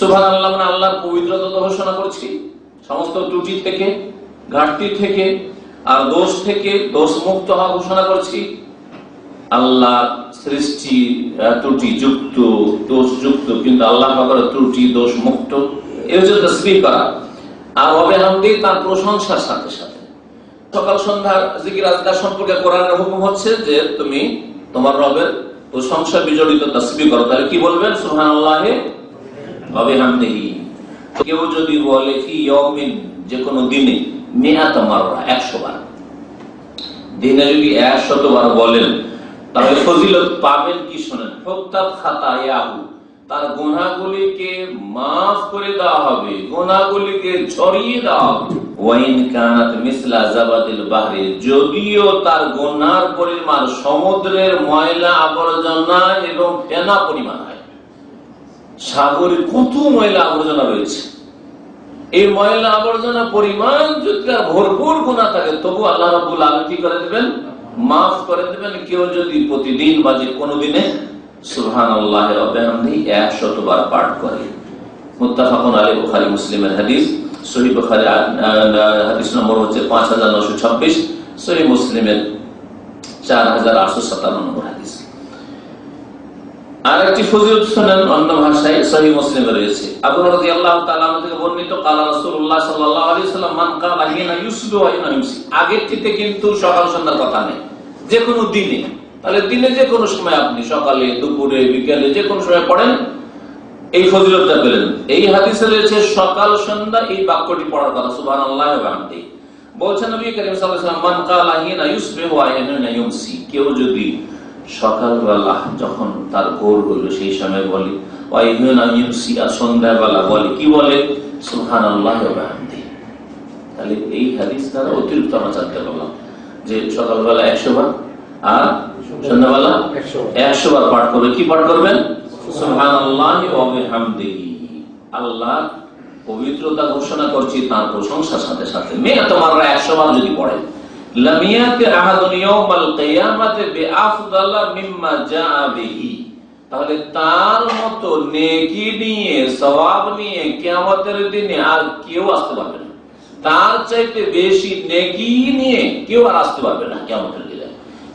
সুবহানাল্লাহ মানে আল্লাহর পবিত্রতা ঘোষণা করছি। সমস্ত ত্রুটি থেকে, ঘাটতি থেকে আর দোষ থেকে দোষ মুক্ত হওয়া ঘোষণা করছি। আল্লাহ সৃষ্টি ত্রুটি যুক্ত, দোষ যুক্ত, কিন্তু আল্লাহ ত্রুটি দোষ মুক্ত এই হচ্ছে তসবিহ করা। আর হবে হামদি তার প্রশংসার সাথে সাথে। সকাল সন্ধ্যা জিকির আজকার সম্পর্কে কোরআনের হুকুম হচ্ছে যে তুমি তোমার রবের প্রশংসা বিজড়িত তসবি করো। তাহলে কি বলবেন? সুহান আল্লাহে কেউ যদি বলে কি দিনে একশো বার। দিনে যদি বলেন, তাহলে ফজিলত পাবেন কি শোনেন? খাতা ইয়াহু তার গোনাগুলিকে মাফ করে দেওয়া হবে গোনাগুলিকে ছড়িয়ে দেওয়া হবে। ওয়াইন কানাত মিসলা জাবাদিল বাহরে। যদিও তার গোনার পরিমাণ সমুদ্রের ময়লা, আবর্জনা এবং ফেনা পরিমাণ সাগরে কত ময়লা আবর্জনা রয়েছে। এই ময়লা আবর্জনা পরিমাণ যদি ভরপুর গুণা থাকে, তবু আল্লাহ রাবুল আলম কি করে দেবেন? মাফ করে দেবেন। কেউ যদি প্রতিদিন বা যে কোনো দিনে সুহান আল্লাহ একশত বার পাঠ করে। মুত্তাফাকুন আলী বুখারী মুসলিমের হাদিস। সহি বুখারী হাদিস নম্বর হচ্ছে পাঁচ হাজার নশো ছাব্বিশ। সহি মুসলিমের চার হাজার আটশো সাতান্ন নম্বর হাদিস। দিনে। তাহলে দিনে যে কোনো সময় আপনি সকালে, দুপুরে, বিকেলে যে কোনো সময় পড়েন, এই ফজিলতটা পেলেন। এই হাদিসে রয়েছে, সকাল সন্ধ্যা এই বাক্যটি পড়ার কথা। সুবহানাল্লাহি বলছেন নবী করিম সাল্লাল্লাহু মান কেউ যদি সকালবেলা যখন তার ভোর হইল, সেই সময় বলে সন্ধ্যাবেলা? বলে, কি বলে? সুহান আল্লাহ তাহলে এই হাদিস দ্বারা অতিরিক্ত আমরা জানতে পারলাম যে সকালবেলা একশো বার আর সন্ধ্যাবেলা একশো বার পাঠ করবে। কি পাঠ করবেন? আল্লাহ আল্লাহ পবিত্রতা ঘোষণা করছি, তার প্রশংসার সাথে সাথে। মেয়ে, তোমার একশো বার যদি পড়ে তাহলে তার মতো নেকি নিয়ে সওয়াব নিয়ে কিয়ামতের দিনে আর কেউ আসতে পারবে না। তার চাইতে বেশি নেকি নিয়ে কেউ আর আসতে পারবে না কিয়ামতের দিনে।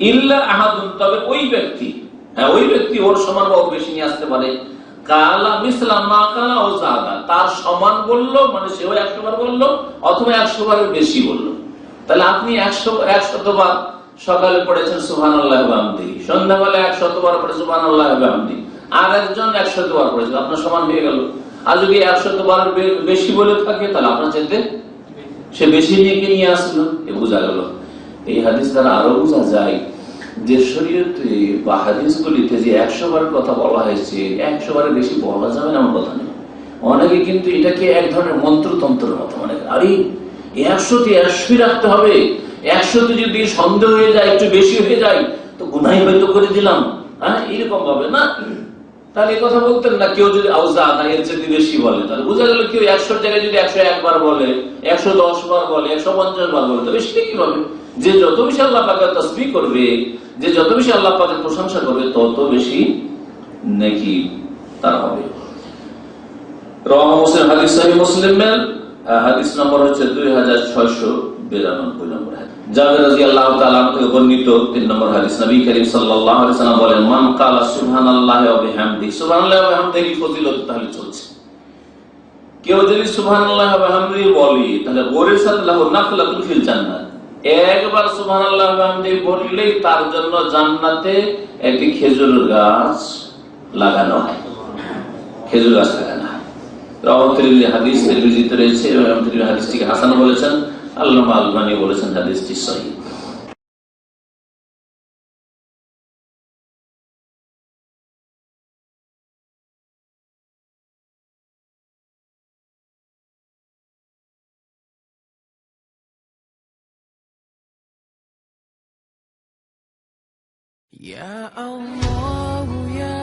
ইল্লা আহাদুন, তবে ওই ব্যক্তি হ্যাঁ ওই ব্যক্তি ওর সমান বা বেশি নিয়ে আসতে পারে। কালা মিসলাম কালা ও জাদা, তার সমান বলল মানে সেও একশো বার বলল, অথবা একশো বারের বেশি বলল। তাহলে আপনি একশো, একশতবার সকালে পড়েছেন সুহান আল্লাহ আহমদি সন্ধ্যাবেলা একশতবার পড়ে সুহান আল্লাহ আর একজন একশতবার পড়েছে, আপনার সমান হয়ে গেল। আর যদি একশতবার বেশি বলে থাকে, তাহলে আপনার চাইতে সে বেশি নিয়ে নিয়ে আসলো, এ বোঝা গেল। এই হাদিস দ্বারা আরও বোঝা যায় যে শরীয়তে বা হাদিসগুলিতে যে একশো বার কথা বলা হয়েছে একশো বারের বেশি বলা যাবে না, এমন কথা নেই। অনেকে কিন্তু এটাকে এক ধরনের মন্ত্রতন্ত্রের মতো করে। আরে একশোতে একশোই রাখতে হবে। একশোতে যদি সন্দেহ হয়ে যায়, একটু বেশি হয়ে যায়, তো গুনাই হয়তো করে দিলাম। হ্যাঁ এরকম ভাবে, না? তাহলে কথা বলতেন না, কেউ যদি এর বেশি বলে, তাহলে বোঝা গেল কেউ জায়গায় যদি একশো একবার বলে, একশো দশ বার বলে, একশো পঞ্চাশ বার বলে বেশি কি হবে? যে যত বেশি আল্লাহ পাকে তসবি করবে, যে যত বেশি আল্লাহ পাকের প্রশংসা করবে, তত বেশি নাকি তার হবে। রহ মুসলিম, হাদিস সাহি মুসলিমের হাদিস নম্বর হচ্ছে দুই হাজার ছয়শো বিরানব্বই নম্বর কেউ যদি বলে, তাহলে জান্নাত। একবার বললেই তার জন্য জান্নাতে একটি খেজুর গাছ লাগানো হয়। খেজুর গাছ লাগানো হাসান বলেছেন আল্লামা আলমানি বলেছেন হাদিসটি সহি Ya Allah, ya Allah